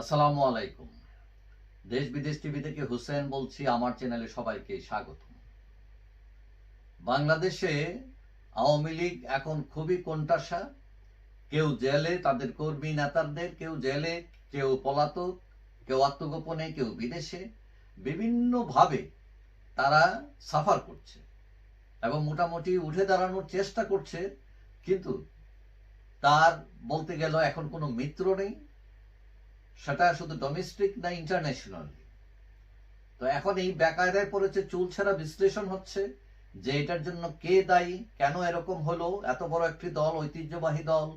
আসসালামু আলাইকুম। দেশ বিদেশ টিভি থেকে হুসেন বলছি, আমার চ্যানেলে সবাইকে স্বাগত। বাংলাদেশে আওয়ামী লীগ এখন খুবই কোণঠাসা। কেউ জেলে তাদের কর্মী নেতাদের, কেউ জেলে, কেউ পলাতক, কেউ আত্মগোপনে, কেউ বিদেশে। বিভিন্নভাবে তারা সাফার করছে এবং মোটামুটি উঠে দাঁড়ানোর চেষ্টা করছে, কিন্তু তার বলতে গেল এখন কোনো মিত্র নেই। সেটা শুধু ডোমেস্টিক না ইন্টারন্যাশনাল তো এখন এই বেকায়দায় পড়েছে, চুল ছাড়া বিশ্লেষণ হচ্ছে যে এটার জন্য কে দায়ী, কেন এরকম হলো, এত বড় একটি দল, ঐতিহ্যবাহী দল,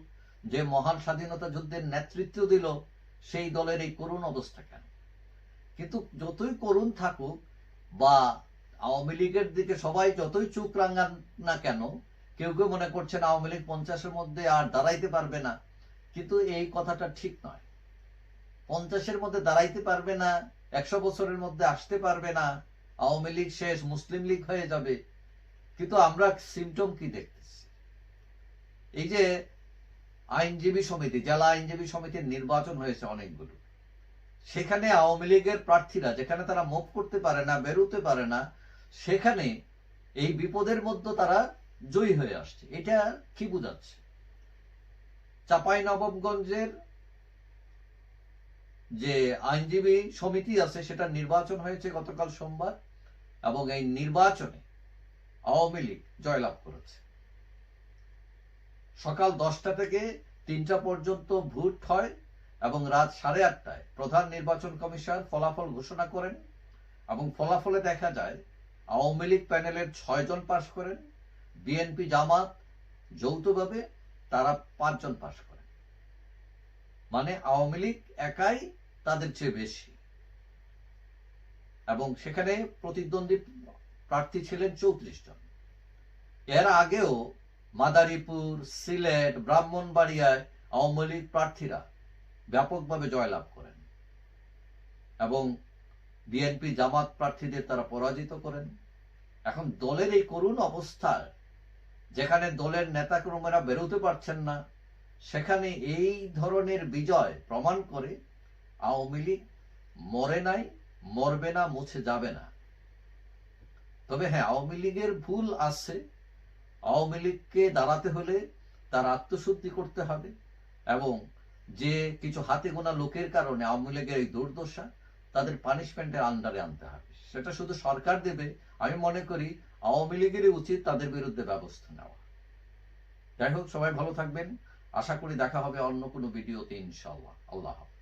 যে মহান স্বাধীনতা যুদ্ধের নেতৃত্ব দিল, সেই দলের এই করুণ অবস্থা কেন? কিন্তু যতই করুণ থাকুক বা আওয়ামী লীগের দিকে সবাই যতই চোখ রাঙান না কেন, কেউ কেউ মনে করছেন আওয়ামী লীগ পঞ্চাশের মধ্যে আর দাঁড়াইতে পারবে না, কিন্তু এই কথাটা ঠিক নয়। পঞ্চাশের মধ্যে দাঁড়াইতে পারবে না, একশো বছরের মধ্যে আসতে পারবে না, আওয়ামী লীগ শেষ, মুসলিম লীগ হয়ে যাবে। কিন্তু আমরা সিমটম কি দেখতেছি? এই যে আইনজীবী সমিতি, জেলা আইনজীবী সমিতির নির্বাচন হয়েছে অনেকগুলো। সেখানে আওয়ামী লীগের প্রার্থীরা, যেখানে তারা মুভ করতে পারে না, বেরোতে পারে না, সেখানে এই বিপদের মধ্যে তারা জয়ী হয়ে আসছে। এটা কি বোঝাচ্ছে? চাপাই নবাবগঞ্জের যে আইনজীবী সমিতি আছে, সেটা নির্বাচন হয়েছে গতকাল সোমবার, এবং এই নির্বাচনে আওয়ামী লীগ জয়লাভ করেছে। সকাল দশটা থেকে তিনটা পর্যন্ত ভোট হয়, এবং রাত সাড়ে আটটায় প্রধান নির্বাচন কমিশন ফলাফল ঘোষণা করেন, এবং ফলাফলে দেখা যায়, আওয়ামী লীগ প্যানেলের ছয়জন পাশ করেন, বিএনপি জামাত যৌথভাবে তারা পাঁচজন পাশ করেন। মানে আওয়ামী লীগ একাই তাদের চেয়ে বেশি। এবং সেখানে প্রতিদ্বন্দ্বী প্রার্থী ছিলেন চৌত্রিশ জন। এর আগেও মাদারীপুর, সিলেট, ব্রাহ্মণবাড়িয়ায় আওয়ামী লীগ প্রার্থীরা ব্যাপকভাবে জয়লাভ করেন এবং বিএনপি জামাত প্রার্থীদের তারা পরাজিত করেন। এখন দলের এই করুণ অবস্থায়, যেখানে দলের নেতাকর্মীরা বেরোতে পারছেন না, সেখানে এই ধরনের বিজয় প্রমাণ করে আওয়ামী লীগ মরে নাই, মরবে না, মুছে যাবে না। তবে হ্যাঁ আওয়ামী লীগের ভুল আছে। আওয়ামী লীগকে দাঁড়াতে হলে তার আত্মশুদ্ধি করতে হবে এবং যে কিছু হাতে গোনা লোকের কারণে আওয়ামী লীগের এই দুর্দশা, তাদের পানিশমেন্টের আন্ডারে আনতে হবে। সেটা শুধু সরকার দেবে, আমি মনে করি আওয়ামী লীগেরই উচিত তাদের বিরুদ্ধে ব্যবস্থা নেওয়া। যাই হোক, সবাই ভালো থাকবেন। আশা করি দেখা হবে অন্য কোনো ভিডিওতে ইনশাল্লাহ আল্লাহ হাফিজ।